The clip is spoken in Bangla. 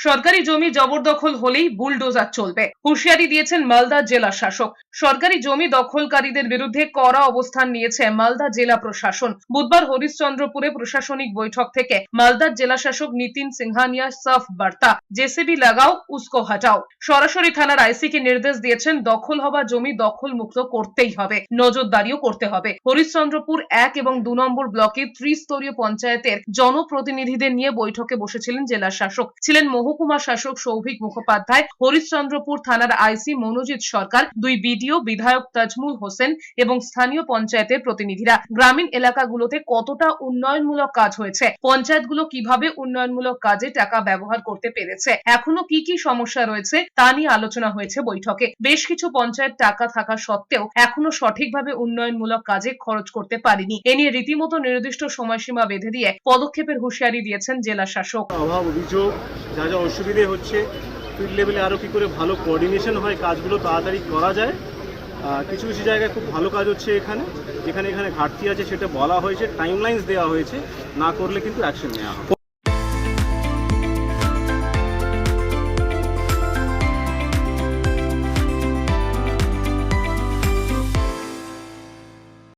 সরকারি জমি জবরদখল হলেই বুলডোজার চলবে। হুঁশিয়ারি দিয়েছেন মালদা জেলা শাসক। সরকারি জমি দখলকারীদের বিরুদ্ধে কড়া অবস্থান নিয়েছে মালদা জেলা প্রশাসন। বুধবার হরিশ্চন্দ্রপুরে প্রশাসনিক বৈঠক থেকে মালদার জেলা শাসক নিতিন সিংহানিয়া সাফ বার্তা, জেসিবি লাগাও, উস্কো হাটাও। সরাসরি থানার আইসিকে নির্দেশ দিয়েছেন দখল হওয়া জমি দখল মুক্ত করতেই হবে, নজরদারিও করতে হবে। হরিশ্চন্দ্রপুর এক এবং দু নম্বর ব্লকে ত্রিস্তরীয় পঞ্চায়েতের জনপ্রতিনিধিদের নিয়ে বৈঠকে বসেছিলেন জেলা শাসক। ছিলেন মহকুমা শাসক সৌভিক মুখোপাধ্যায়, হরিশ্চন্দ্রপুর থানার আইসি মনোজিৎ সরকার, দুই বিডিও বিধায়ক তাজমুল হোসেন এবং স্থানীয় পঞ্চায়েতের প্রতিনিধিরা। গ্রামীণ এলাকাগুলোতে কতটা উন্নয়নমূলক কাজ হয়েছে? পঞ্চায়েতগুলো কীভাবে উন্নয়নমূলক কাজে টাকা ব্যবহার করতে পেরেছে? এখনও কি কি সমস্যা রয়েছে? তা নিয়ে আলোচনা হয়েছে বৈঠকে। বেশ কিছু পঞ্চায়েত টাকা থাকা সত্ত্বেও এখনও সঠিকভাবে উন্নয়নমূলক কাজে খরচ করতে পারেনি। এ নিয়ে রীতিমতো নির্দিষ্ট সময়সীমা বেঁধে দিয়ে পদক্ষেপের হুঁশিয়ারি দিয়েছেন জেলা শাসক। অভাব, অভিযোগ, যা যা অসুবিধে হচ্ছে। ফিল্ড লেভেলে আরও কী করে ভালো কোঅর্ডিনেশন হয়, কাজগুলো তাড়াতাড়ি করা যায়। কিছু কিছু জায়গায় খুব ভালো কাজ হচ্ছে এখানে। যেখানে এখানে ঘাটতি আছে সেটা বলা হয়েছে টাইমলাইন্স দেওয়া হয়েছে। না করলে কিন্তু অ্যাকশন নেওয়া হবে।